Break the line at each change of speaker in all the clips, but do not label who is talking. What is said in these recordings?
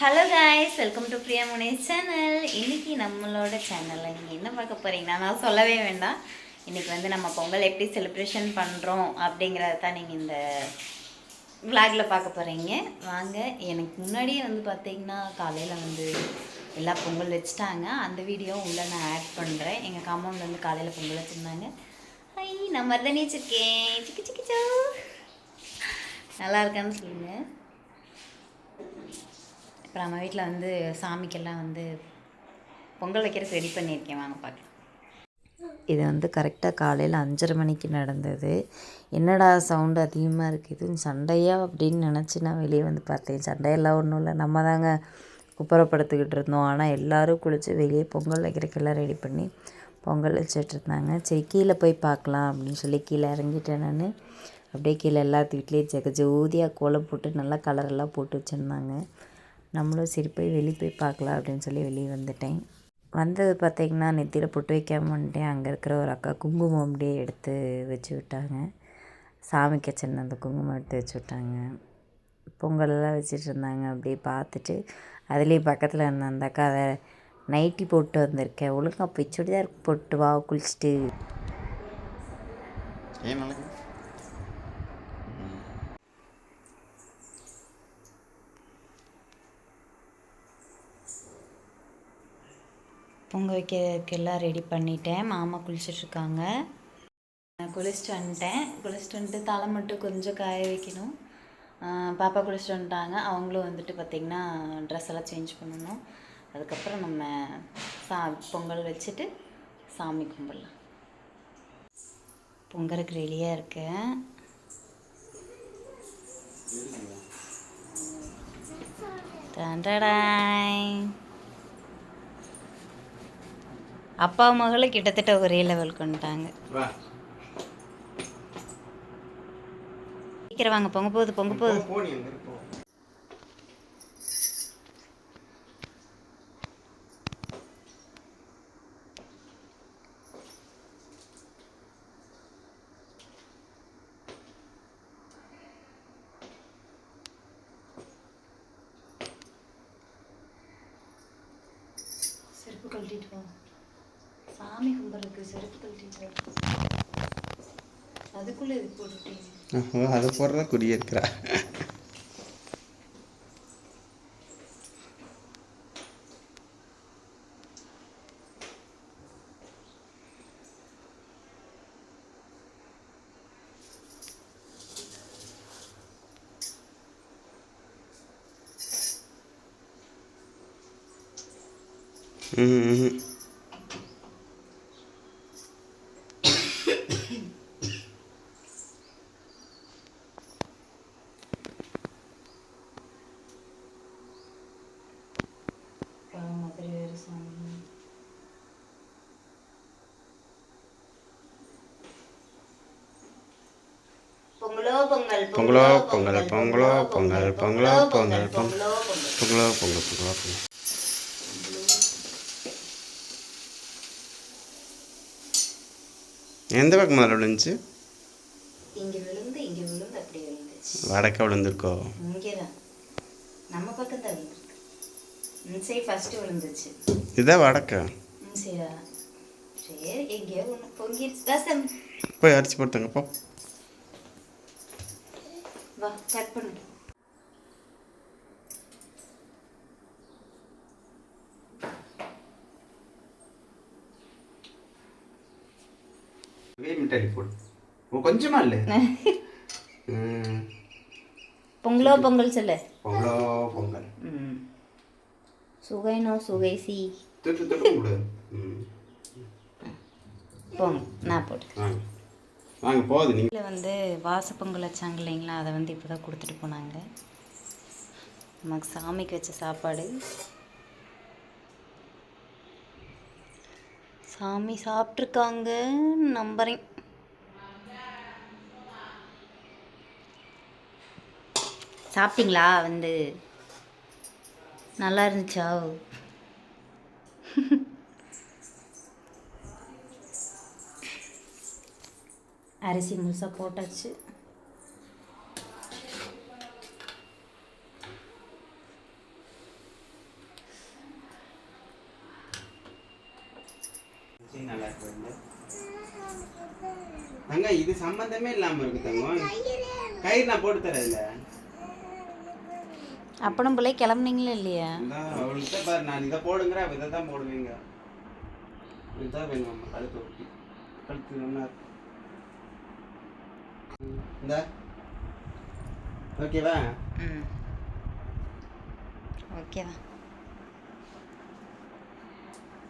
Hello guys welcome to Priya முனே channel இன்னைக்கு நம்மளோட சேனலில் நீங்கள் என்ன பார்க்க போறீங்கன்னா நான் சொல்லவே வேண்டாம். இன்னைக்கு வந்து நம்ம பொங்கல் எப்படி செலிப்ரேஷன் பண்ணுறோம் அப்படிங்கிறத தான் நீங்கள் இந்த விளாகில் பார்க்க போகிறீங்க வாங்க எனக்கு முன்னாடியே வந்து பார்த்தீங்கன்னா காலையில் வந்து எல்லா பொங்கல் வச்சுட்டாங்க. அந்த வீடியோ உள்ளே நான் ஆட் பண்ணுறேன் எங்கள் காம்பவுண்டில் வந்து காலையில் பொங்கல் வச்சுருந்தாங்க. ஐ நான் மருதனி வச்சுருக்கேன் சிக்கி சிக்கி. நல்லா இருக்கான்னு சொல்லுங்கள் இப்போ நம்ம வீட்டில் வந்து சாமிக்கெல்லாம் வந்து பொங்கல் வைக்கிறது ரெடி பண்ணியிருக்கேன். வாங்க பார்க்கலாம். இது வந்து கரெக்டாக காலையில் அஞ்சரை மணிக்கு நடந்தது. என்னடா சவுண்டு அதிகமாக இருக்குது இது சண்டையா அப்படின்னு நினச்சி நான் வெளியே வந்து பார்த்தேன். சண்டையெல்லாம் ஒன்றும் இல்லை. நம்ம தாங்க குப்புறப்படுத்திக்கிட்டு இருந்தோம். ஆனால் எல்லோரும் குளித்து வெளியே பொங்கல் வைக்கிறக்கெல்லாம் ரெடி பண்ணி பொங்கல் வச்சுட்டு இருந்தாங்க. சரி கீழே போய் பார்க்கலாம் அப்படின்னு சொல்லி கீழே இறங்கிட்டேன் நான். அப்படியே கீழே எல்லாத்து வீட்லேயும் ஜெக ஜோதியாக கோலம் போட்டு நல்லா கலரெல்லாம் போட்டு வச்சுருந்தாங்க. நம்மளும் சரி போய் வெளியே போய் பார்க்கலாம் அப்படின்னு சொல்லி வெளியே வந்துட்டேன். வந்தது பார்த்திங்கன்னா நெத்தியில் பொட்டு வைக்காம வந்துட்டேன். அங்கே இருக்கிற ஒரு அக்கா குங்குமம் அப்படியே எடுத்து வச்சு விட்டாங்க. சாமிக்கு சின்ன அந்த குங்குமம் எடுத்து வச்சு விட்டாங்க. பொங்கலெல்லாம் வச்சுட்டு இருந்தாங்க. அப்படியே பார்த்துட்டு அதுலேயே பக்கத்தில் இருந்த அந்த அக்கா வேறு நைட்டி போட்டு வந்திருக்கேன் ஒழுங்கா போய் சுடிதார் போட்டு வா குளிச்சுட்டு. பொங்க வைக்கிறதுக்கு எல்லாம் ரெடி பண்ணிட்டேன். மாமா குளிச்சிட்ருக்காங்க. நான் குளிச்சுட்டு வந்துட்டேன். குளிச்சுட்டு வந்துட்டு தலை மட்டும் கொஞ்சம் காய வைக்கணும். பாப்பா குளிச்சுட்டு வந்துட்டாங்க. அவங்களும் வந்துட்டு பார்த்திங்கன்னா ட்ரெஸ் எல்லாம் சேஞ்ச் பண்ணணும். அதுக்கப்புறம் நம்ம சா பொங்கல் வச்சுட்டு சாமி கும்பிடலாம். பொங்கலுக்கு ரெடியாக இருக்கேன். டண்டடாய் அப்பா மகளும் கிட்டத்தட்ட ஒரே லெவல் கொண்டுட்டாங்க. சீக்கிரம் வாங்க பொங்க போகுது பொங்க போகுது. செருப்பு கழட்டிட்டு வா சாமி கும்பிட்றதுக்கு செருப்பு கழட்டிட்டு அதுக்குள்ளே இது போட்டுட்டீங்க.
ஓ அதை போடுறதா குடியிருக்கிறா இருக்கிறா ம் ம்
பழம் மாதிரி வேறு சாமி பொங்கலோ பொங்கல்
பொங்கலோ பொங்கல் பொங்கலோ பொங்கல் பொங்கலோ பொங்கல் பொங்கல்
பொங்கலோ பொங்கல்
எந்த பக்கம் மேலே விழுந்துச்சு? வடக்க விழுந்திருக்கோ?
நம்ம பக்கம் தான் விழுந்துருக்கு. இந்த சைடு ஃபர்ஸ்ட் விழுந்துச்சு.
இதான் வடக்க?
சரி எங்கேயோ ஒன்று
போய் அரிசி போட்டுங்க போ.
வா கட் பண்ணு.
மிட்டாய் போடு. கொஞ்சமா இல்லை?
பொங்கலோ பொங்கல் சொல்லு.
பொங்கலோ பொங்கல்.
ம். சுகைனோ சுகை சி.
தொட்டு
போங்க நான் போட்டு.
வாங்க போகுது நீங்கள்
வந்து வாசப்பொங்கல் வச்சாங்க இல்லைங்களா? அதை வந்து இப்போ தான் கொடுத்துட்டு போனாங்க. நமக்கு சாமிக்கு வச்ச சாப்பாடு. சாமி சாப்பிட்ருக்காங்க நம்புறேன். சாப்பிட்டீங்களா? வந்து நல்லா இருந்துச்சா? அரிசி முழுசாக போட்டாச்சு.
தங்க இது சம்பந்தமே இல்லாம இருக்கு தங்க. கயிறு நான் போட்டு தரேன் இல்ல
அப்பனும் பிள்ளை கிளம்புனீங்களே இல்லையா?
அவளுக்கு பாரு நான் இதை போடுங்கிற இதை தான் போடுவீங்க. இதுதான் வேணும் கழுத்து ஒட்டி. கழுத்து நல்லா இருக்கும் இந்தா? ஓகேவா
ம். ஓகே தான்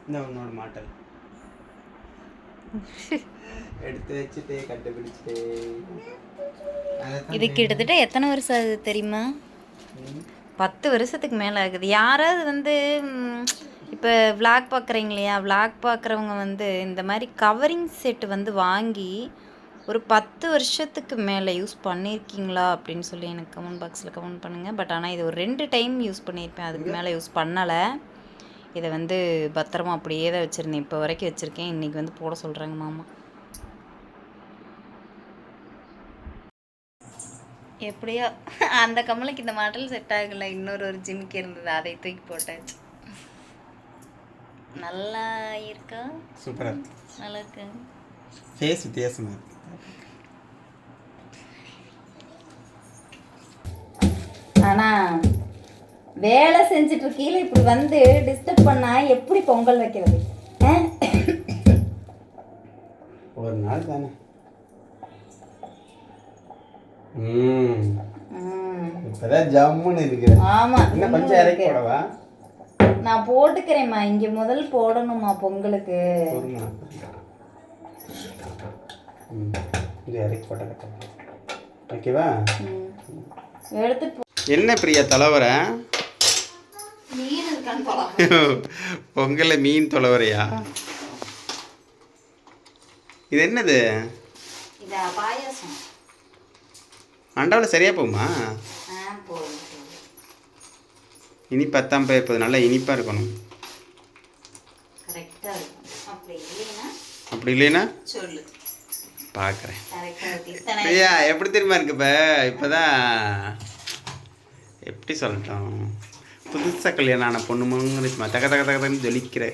இந்த உன்னோட மாட்டல் எடுத்து வச்சுட்டு கண்டுபிடிச்சிட்டு.
இது கிட்டத்தட்ட எத்தனை வருஷம் ஆகுது தெரியுமா. பத்து வருஷத்துக்கு மேலே ஆகுது. யாராவது வந்து இப்போ vlog பார்க்குறீங்க இல்லையா? vlog பார்க்குறவங்க வந்து இந்த மாதிரி கவரிங் செட் வந்து வாங்கி ஒரு பத்து வருஷத்துக்கு மேலே யூஸ் பண்ணியிருக்கீங்களா அப்படின்னு சொல்லி எனக்கு கமெண்ட் பாக்ஸில் கமெண்ட் பண்ணுங்கள் பட் ஆனால் இது ஒரு ரெண்டு டைம் யூஸ் பண்ணியிருப்பேன். அதுக்கு மேலே யூஸ் பண்ணலை. இதை வந்து பத்திரமா அப்படியே தான் வச்சுருந்தேன். இப்போ வரைக்கும் வச்சுருக்கேன். இன்றைக்கி வந்து போட சொல்கிறாங்க மாமா. எப்படியோ அந்த கம்மலுக்கு இந்த மாடல் செட் ஆகல. இன்னொரு ஒரு ஜிம்க்கு இருந்தது. அதை தூக்கி போட்டாச்சு. நல்லா இருக்கா?
சூப்பரா
நல்லா இருக்கு.
ஃபேஸ் வித்தியாசமா இருக்கு.
ஆனால் வேலை செஞ்சுட்டு இருக்கீல இப்படி வந்து டிஸ்டர்ப் பண்ணா எப்படி பொங்கல் வைக்கிறது?
ஒரு நாள் தானே. இப்பதான் ஜம்முன்னு இருக்கிறேன்
ஆமாம்
இன்னும் கொஞ்சம் இறக்கி போடவா?
நான் போட்டுக்கிறேம்மா. இங்கே முதல் போடணுமா பொங்கலுக்கு.
இது இறக்கி போட்ட ஓகேவா
எடுத்துட்டு
என்ன பிரியா தலைவர? பொங்கல்ல மீன் தொலைவரையா? இது என்னது?
இதா பாயாசம்.
அண்டாவில் சரியா போகுமா?
போதும்.
இனிப்பத்தாம் போயிருப்பது நல்லா இனிப்பாக இருக்கணும்.
அப்படி இல்லைன்னா? சொல்லு.
பார்க்குறேன் ஐயா எப்படி தெரியுமா இருக்கு இப்போ? இப்போதான் எப்படி சொல்லட்டும்? புதுசாக கல்யாணம் ஆன பொண்ணு மாதிரி தக தக தகன்னு ஜொலிக்கிற.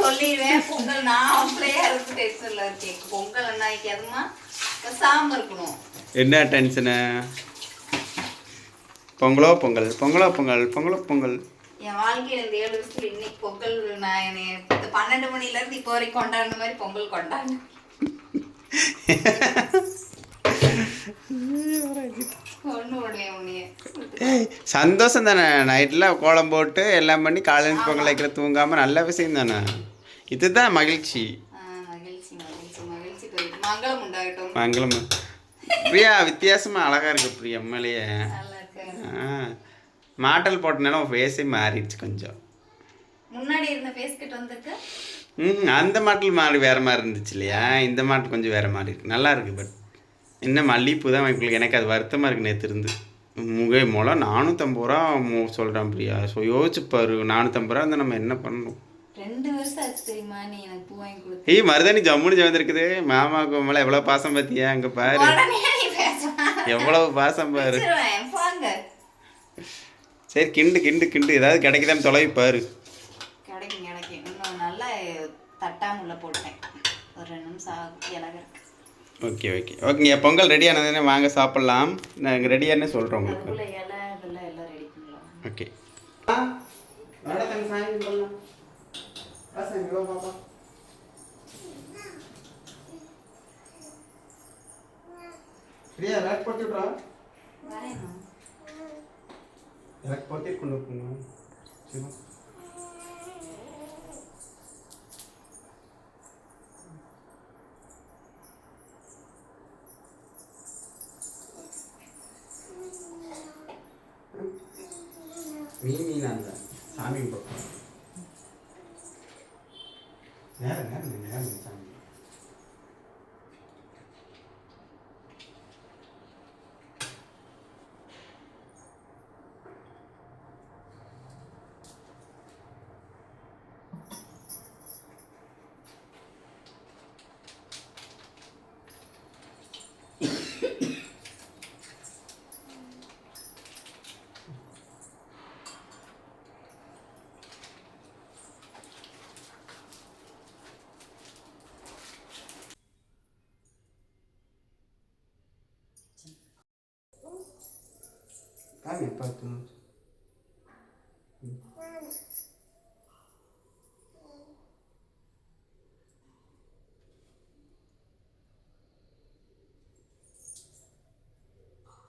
சொல்லிடுவேன். பொங்கல் நான் பொங்கல் இருக்கணும்.
என்ன டென்ஷனு பொங்கலோ பொங்கல்? பொங்கலோ பொங்கல்? பொங்கலோ பொங்கல்?
என் வாழ்க்கையில இந்த ஏழு வருஷத்துல இன்னைக்கு பொங்கல் நான் என்னை பன்னெண்டு மணில இருந்து இப்போ வரைக்கும் கொண்டாடின மாதிரி பொங்கல் கொண்டாடினேன்.
சந்தோஷம் தானே. நைட்டில் கோலம் போட்டு எல்லாம் பண்ணி காலையில் பொங்கல் வைக்கிற தூங்காமல் நல்ல விஷயம் தானே. இதுதான் மகிழ்ச்சி.
மங்களம்
பிரியா வித்தியாசமாக அழகாக இருக்கு பிரியா உண்மையிலேயே. ஆ. மாட்டல் போட்டனால உன் ஃபேஸே மாறிடுச்சு கொஞ்சம்.
முன்னாடி இருந்த ஃபேஸ் கிட்ட வந்திருக்கு?
ம் அந்த மாட்டில் மாறி வேறு மாதிரி இருந்துச்சு இல்லையா? இந்த மாட்டு கொஞ்சம் வேறு மாதிரி இருக்கு. நல்லா இருக்கு பட் என்ன மல்லிகைப்பூ தான் வைப்பில் எனக்கு அது வருத்தமாக இருக்கு நேற்று இருந்து. முக மூலம் நானூற்றம்பது ரூபா மு- சொல்கிறேன் பிரியா. ஸோ யோசிச்சு பாரு நானூற்றம்பது ரூபா இருந்தால் நம்ம என்ன பண்ணணும்?
ரெண்டு வருஷம் ஆச்சு தெரியுமா நீ எனக்கு பூ வாங்கி கொடுத்து?
ஏய் மருதாணி ஜம்முன்னு ஜவந்திருக்குது மாமாவுக்கு மேலே எவ்வளோ பாசம் பார்த்தியா அங்கே பாரு. எவ்வளவு பாசம் பாரு. சரி கிண்டு கிண்டு கிண்டு. ஏதாவது கிடைக்குதான்னு தொலைவி பாரு.
கிடைக்கும் கிடைக்கும். இன்னும் நல்லா தட்டாம உள்ள போட்டேன். ஒரு ரெண்டு நிமிஷம் ஆகும்.
Okay okay. ஓகேங்க பொங்கல் ரெடி ஆனதுன்னு வாங்க சாப்பிட்லாம். நாங்கள் ரெடியானே சொல்கிறோம் உங்களுக்கு.
அதுக்குள்ள இலை இதெல்லாம் எல்லாம் ரெடி பண்ணலாம்
ஓகே. பிரியா எனக்கு போட்டு கொண்டு போகணும் சரி மீன்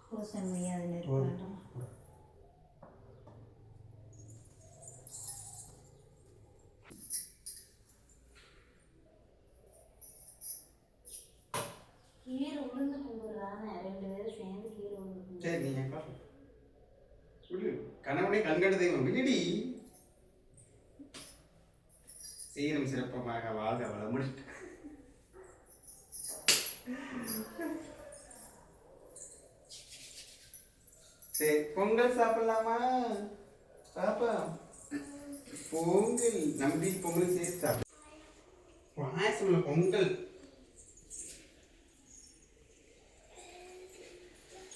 பூசன் அதில் இருக்க வேண்டாம் கீழே உளுந்து கும்பிடுறாங்க ரெண்டு பேரும் சேர்ந்து கீழே உளுந்து
சரி விடு கணவனே கண்கண்டு தெய்வம். விடுடி சீரம் சிறப்பமாக வாழ்க வளமுடன். சரி பொங்கல் சாப்பிடலாமா? பாப்பா பொங்கல் நம்ம வீட்டு பொங்கல் சேர்த்து சாப்பிடு. பொங்கல்.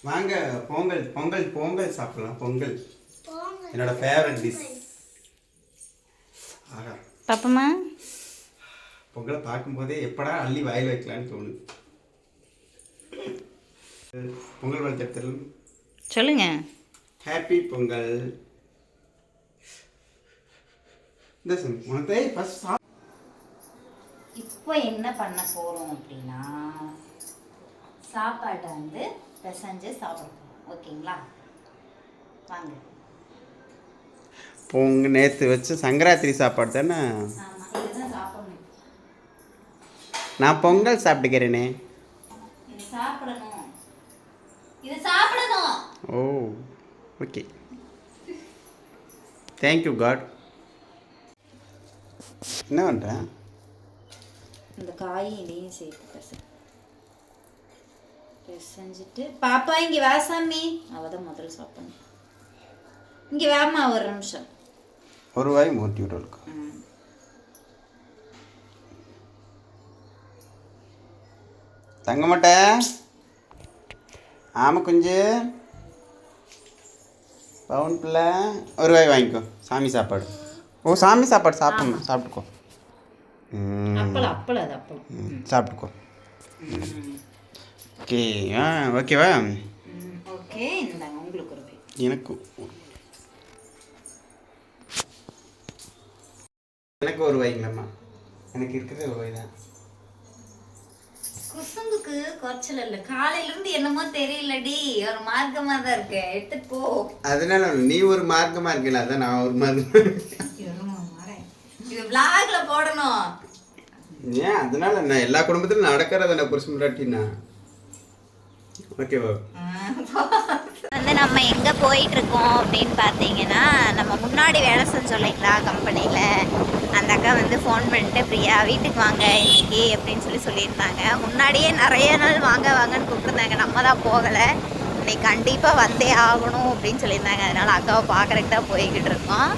வாங்க பொங்கல் பொங்கல் பொங்கல் சாப்பிடலாம் பொங்கல். என்னோட ஃபேவரட் டிஷ் ஆகா.
பாப்பம்மா
பொங்கலை பார்க்கும்போதே எப்படா அள்ளி வாயில் வைக்கலான்னு தோணுது. பொங்கல் வாழ்த்துக்கள்
சொல்லுங்க.
ஹாப்பி பொங்கல்
இப்போ என்ன பண்ண போகிறோம் அப்படின்னா சாப்பாட்டை வந்து பிசைஞ்சு சாப்பிட போகிறோம் ஓகேங்களா? வாங்க.
பொங்க நேற்று வச்ச சங்கராத்திரி சாப்பாடு தானே? நான் பொங்கல் சாப்பிட்டுக்கிறேனே.
சாப்பிடணும். இது சாப்பிடணும்.
ஓ ஓகே தேங்க்யூ காட் என்ன பண்ணுறேன்
இந்த காய் இதையும் சேர்த்து பிசை. பிசைஞ்சிட்டு பாப்பா இங்கே வா சாமி. அவ தான் முதல்ல சாப்பிடணும். இங்கே வாமா ஒரு நிமிஷம்.
ஒரு வாய் மூட்டி
ம்.
தங்க மாட்டேன் ஆமாம் குஞ்சு பவுன் பிள்ளை ஒரு வாய் வாங்கிக்கோ. சாமி சாப்பாடு. ஓ சாமி சாப்பாடு சாப்பிடணும். சாப்பிட்டுக்கோ. சாப்பிட்டுக்கோ. ஓகே ஆ ஓகேவா?
ஓகே.
எனக்கு எனக்கு ஒரு வாய்ங்களம்மா எனக்கு இருக்கிறது ஒரு வாய் தான்.
குசும்புக்கு குறைச்சல் இல்லை. காலையில இருந்து என்னமோ தெரியலடி. ஒரு மார்க்கமா தான் இருக்கு. எடுத்துட்டு போ.
அதனால நீ ஒரு மார்க்கமாக இருக்கல அதான் நான் ஒரு இருக்கேன்
இது விளாக்ல போடணும்.
ஏன்? அதனால என்ன எல்லா குடும்பத்திலும் நடக்கிறத நான் புருஷன் முன்னாட்டினா ஓகேவா
வந்து நம்ம எங்கே போயிட்டு இருக்கோம் அப்படின்னு பார்த்தீங்கன்னா நம்ம முன்னாடி வேலை செஞ்சோம் இல்லைங்களா கம்பெனியில் அந்த அக்கா வந்து ஃபோன் பண்ணிட்டு பிரியா வீட்டுக்கு வாங்க இன்னைக்கு அப்படின்னு சொல்லி சொல்லியிருந்தாங்க. முன்னாடியே நிறைய நாள் வாங்க வாங்கன்னு கூப்பிட்டுருந்தாங்க. நம்ம தான் போகலை. இன்னைக்கு கண்டிப்பாக வந்தே ஆகணும் அப்படின்னு சொல்லியிருந்தாங்க. அதனால அக்காவை பார்க்கறதுக்கு தான் போய்கிட்டு இருக்கோம்.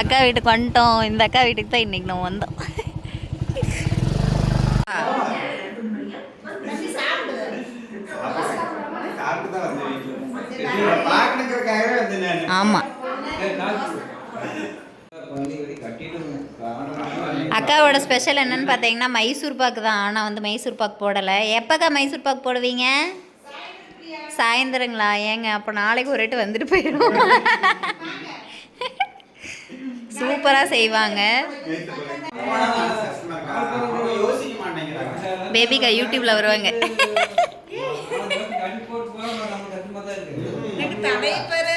அக்கா வீட்டுக்கு வந்துட்டோம். இந்த அக்கா வீட்டுக்கு தான் இன்னைக்கு நம்ம வந்தோம். ஆமாம் அக்காவோட ஸ்பெஷல் என்னன்னு பார்த்தீங்கன்னா மைசூர் பாக்கு தான். ஆனால் வந்து மைசூர் பாக்கு போடலை. எப்போக்கா மைசூர் பாக்கு போடுவீங்க? சாயந்தரங்களா? ஏங்க அப்போ நாளைக்கு ஒரு ரேட்டு வந்துட்டு போயிடும் சூப்பராக செய்வாங்க. பேபிக்கா யூடியூப்பில் வருவாங்க.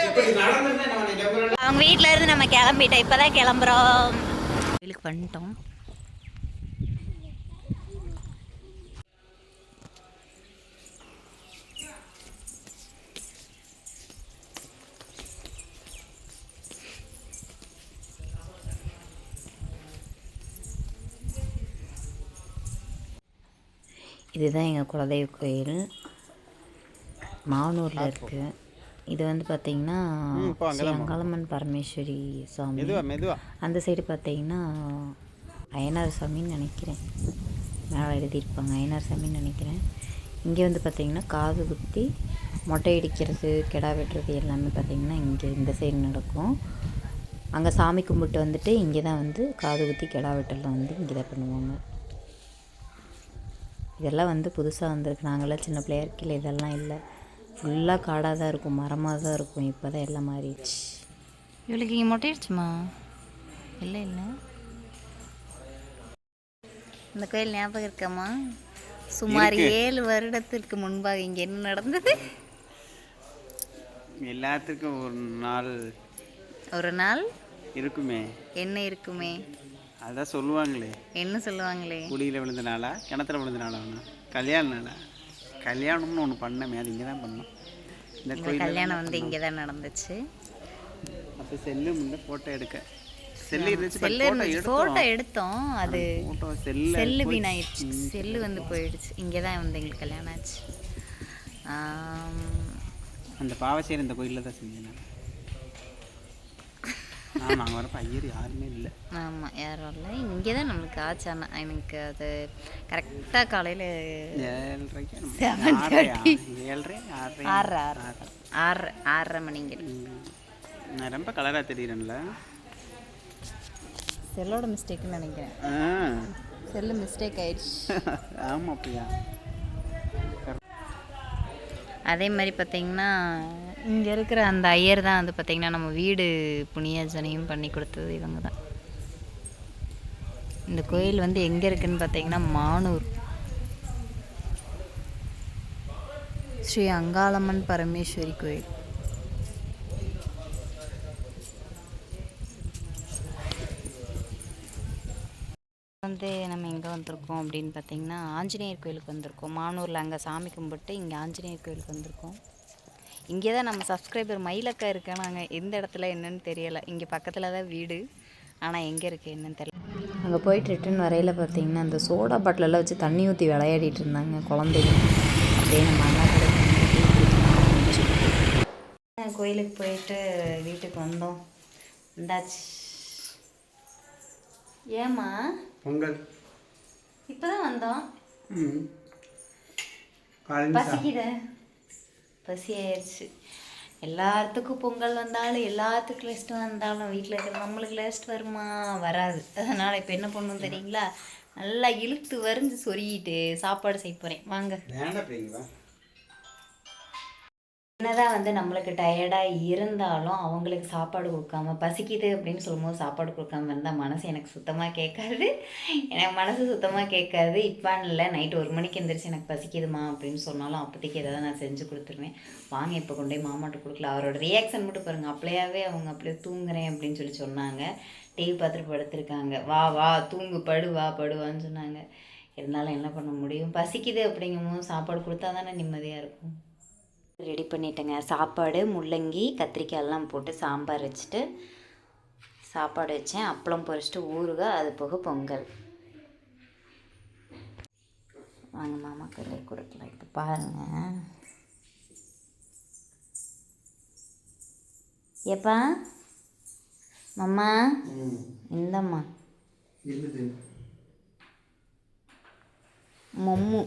இப்படி நடந்துட்டு நம்ம நினைக்கிறோம்
அவங்க வீட்டில் இருந்து நம்ம கிளம்பிட்டோம். இப்போ தான் கிளம்புறோம். கோயிலுக்கு பண்ணிட்டோம்
இதுதான் எங்கள் குலதெய்வ கோயில். மானூரில் இருக்குது இது வந்து பார்த்திங்கன்னா அங்காளம்மன் பரமேஸ்வரி சாமி
மெதுவா
அந்த சைடு பார்த்தீங்கன்னா அய்யனார் சாமின்னு நினைக்கிறேன். மேலே எழுதியிருப்பாங்க அய்யனார் சாமின்னு நினைக்கிறேன். இங்கே வந்து பார்த்தீங்கன்னா காது குத்தி மொட்டை அடிக்கிறது கிடா வெட்டுறது எல்லாமே பார்த்தீங்கன்னா இங்கே இந்த சைடு நடக்கும். அங்கே சாமி கும்பிட்டு வந்துட்டு இங்கே தான் வந்து காது குத்தி கிடா வெட்டலாம் வந்து இங்கே தான் பண்ணுவாங்க. இதெல்லாம் வந்து புதுசாக வந்திருக்கு. நாங்களாம் சின்ன பிள்ளையா இருக்கையில் இதெல்லாம் இல்லை. ஃபுல்லாக காடாக தான் இருக்கும். மரமாக தான் இருக்கும். இப்போ தான் எல்லாம் மாறிடுச்சு.
இவளுக்கு இங்கே மொட்டையிடுச்சுமா? இல்லை இல்லை. இந்த கோயில் ஞாபகம் இருக்காமா சுமார் ஏழு வருடத்திற்கு முன்பாக இங்கே என்ன நடந்தது?
எல்லாத்துக்கும் ஒரு நாள்
ஒரு நாள்?
இருக்குமே.
என்ன இருக்குமே?
அதான் சொல்லுவாங்களே.
என்ன சொல்லுவாங்களே?
குழியில் விழுந்த நாளா? கிணத்துல விழுந்த நாளா கல்யாண நாளா? கல்யாணம்னு ஒன்று பண்ணமே அது இங்கே தான் பண்ணோம். இந்த கோயில்
கல்யாணம் வந்து இங்கே தான் நடந்துச்சு.
அப்போ செல்லு முன்ன ஃபோட்டோ எடுக்க. செல்லு இருந்துச்சு
ஃபோட்டோ எடுத்தோம். அது
ஃபோட்டோ செல்லு
செல்லு வீணாயிடுச்சு. செல்லு வந்து போயிடுச்சு. இங்கே தான் வந்து எங்களுக்கு கல்யாணம் ஆச்சு.
அந்த பாவசேரி இந்த கோயிலில் தான் செஞ்சேன் நாங்கள் வரப்போ ஐயர் யாருமே இல்லை.
ஆமாம் யாரும் இல்லை. இங்கே தான் நம்மளுக்கு ஆச்சு. ஆனால் எனக்கு அது கரெக்டாக காலையில்
ஏழரைக்கு? ஏழரை ஆறரை
ஆறு ஆறு. ஆறு. ஆறரை மணிங்க.
நான் ரொம்ப கலராக தெரியுறேன்ல.
செல்லோட மிஸ்டேக்னு நினைக்கிறேன்.
ஆ.
செல்லு மிஸ்டேக் ஆயிடுச்சு.
ஆமாம் அப்படியா
அதே மாதிரி பார்த்தீங்கன்னா இங்கே இருக்கிற அந்த ஐயர் தான் வந்து பார்த்திங்கன்னா நம்ம வீடு புண்ணியாஜனையும் பண்ணி கொடுத்தது இவங்க தான். இந்த கோயில் வந்து எங்கே இருக்குன்னு பார்த்தீங்கன்னா மானூர். ஸ்ரீ அங்காளம்மன் பரமேஸ்வரி கோயில். வந்து நம்ம எங்கே வந்திருக்கோம் அப்படின்னு பார்த்தீங்கன்னா ஆஞ்சநேயர் கோயிலுக்கு வந்திருக்கோம். மானூரில் அங்கே சாமி கும்பிட்டு இங்கே ஆஞ்சநேயர் கோயிலுக்கு வந்திருக்கோம். இங்கே தான் நம்ம சப்ஸ்கிரைபர் மயிலக்கா இருக்கானாங்க. எந்த இடத்துல என்னன்னு தெரியலை. இங்கே பக்கத்தில் தான் வீடு. ஆனால் எங்கே இருக்குது என்னன்னு தெரியல.
அங்கே போயிட்டு ரிட்டன் வரையில் பார்த்தீங்கன்னா அந்த சோடா பாட்டிலெல்லாம் வச்சு தண்ணி ஊற்றி விளையாடிட்டு இருந்தாங்க குழந்தைங்க. அப்படியே நம்ம அண்ணா. கோயிலுக்கு போயிட்டு வீட்டுக்கு வந்தோம். வந்தாச்சு. ஏம்மா?
பொங்கல்.
இப்போ தான் வந்தோம் பசிக்குது. பசி ஆயிடுச்சு எல்லாத்துக்கும் பொங்கல் வந்தாலும் எல்லாத்துக்கும் லிஸ்ட் வந்தாலும் வீட்டில் இருக்கிற நம்மளுக்கு லிஸ்ட் வருமா? வராது. அதனால் இப்போ என்ன பண்ணணும் தெரியுங்களா? நல்லா இழுத்து வரிஞ்சு சொருகிட்டு சாப்பாடு செய்ய போகிறேன் வாங்க. என்னதான் வந்து நம்மளுக்கு டயர்டாக இருந்தாலும் அவங்களுக்கு சாப்பாடு கொடுக்காம பசிக்குது அப்படின்னு சொல்லும்போது சாப்பாடு கொடுக்காம இருந்தால் மனசு எனக்கு சுத்தமாக கேட்காது. எனக்கு மனசு சுத்தமாக கேட்காது. இப்பான் இல்லை நைட்டு ஒரு மணிக்கு எந்திரிச்சு எனக்கு பசிக்குதுமா அப்படின்னு சொன்னாலும் அப்போதைக்கு எதாவது நான் செஞ்சு கொடுத்துருவேன். வாங்க இப்போ கொண்டு போய் மாமாட்ட கொடுக்கல அவரோட ரியாக்ஷன் மட்டும் பாருங்கள் அப்படியாவே அவங்க அப்படியே தூங்குறேன் அப்படின்னு சொல்லி சொன்னாங்க. டிவி பார்த்துட்டு படுத்திருக்காங்க. வா வா தூங்கு படு வா படுவான்னு சொன்னாங்க. இருந்தாலும் என்ன பண்ண முடியும்? பசிக்குது அப்படிங்கும்போது சாப்பாடு கொடுத்தா தானே நிம்மதியாக இருக்கும். ரெடி பண்ணிட்டேங்க. சாப்பாடு முள்ளங்கி கத்திரிக்காய் எல்லாம் போட்டு சாம்பார் வச்சுட்டு சாப்பாடு வச்சேன். அப்பளம் பொரிச்சிட்டு ஊறுகாய் அது போக பொங்கல். வாங்க மாமா கையில கொடுக்கலாம் இப்போ பாருங்க. ஏப்பா? மாமா? இந்தம்மா. மொம்மு.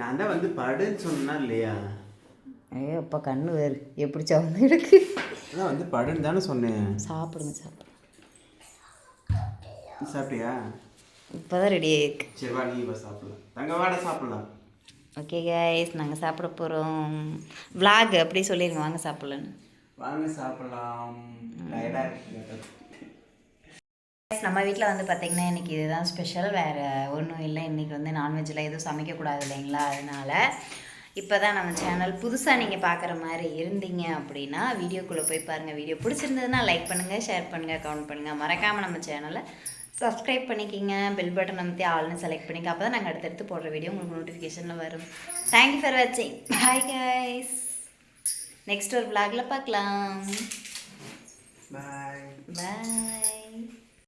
நான் தான் வந்து படுன்னு சொன்னா இல்லையா?
ஐயோ அப்பா கண்ணு வேறு. எப்படி சவந்து இருக்கு?
அதான் வந்து படுன்னு தானே சொன்னேன்.
சாப்பிடுங்க சாப்பிடுங்க.
சாப்பிட்டியா?
இப்போ தான் ரெடி ஆயிருக்கு.
சரி வா நீ இப்போ சாப்பிடலாம். தங்க வாட சாப்பிடலாம்.
ஓகே கைஸ் நாங்கள் சாப்பிட போகிறோம் vlog அப்படி சொல்லிடுங்க வாங்க சாப்பிட்லன்னு
வாங்க சாப்பிடலாம். டயர்டாக இருக்கு
நம்ம வீட்டில் வந்து பார்த்திங்கன்னா இன்றைக்கி இதுதான் ஸ்பெஷல் வேறு ஒன்றும் இல்லை. இன்றைக்கி வந்து நான்வெஜ்ஜில் எதுவும் சமைக்கக்கூடாது இல்லைங்களா? அதனால் இப்போ தான் நம்ம சேனல் புதுசாக நீங்கள் பார்க்குற மாதிரி இருந்தீங்க அப்படின்னா வீடியோக்குள்ளே போய் பாருங்கள் வீடியோ பிடிச்சிருந்ததுன்னா லைக் பண்ணுங்கள் ஷேர் பண்ணுங்கள் கமெண்ட் பண்ணுங்கள் மறக்காமல் நம்ம சேனலை சப்ஸ்கிரைப் பண்ணிக்கிங்க. பெல் பட்டன் அமைத்தி ஆள்னு செலக்ட் பண்ணிக்க. அப்போ தான் நாங்கள் அடுத்தடுத்து போடுற வீடியோ உங்களுக்கு நோட்டிஃபிகேஷனில் வரும். தேங்க்யூ ஃபார் வாட்சிங் பாய் கைஸ் நெக்ஸ்ட் ஒரு vlogல பார்க்கலாம்
பாய்
பாய்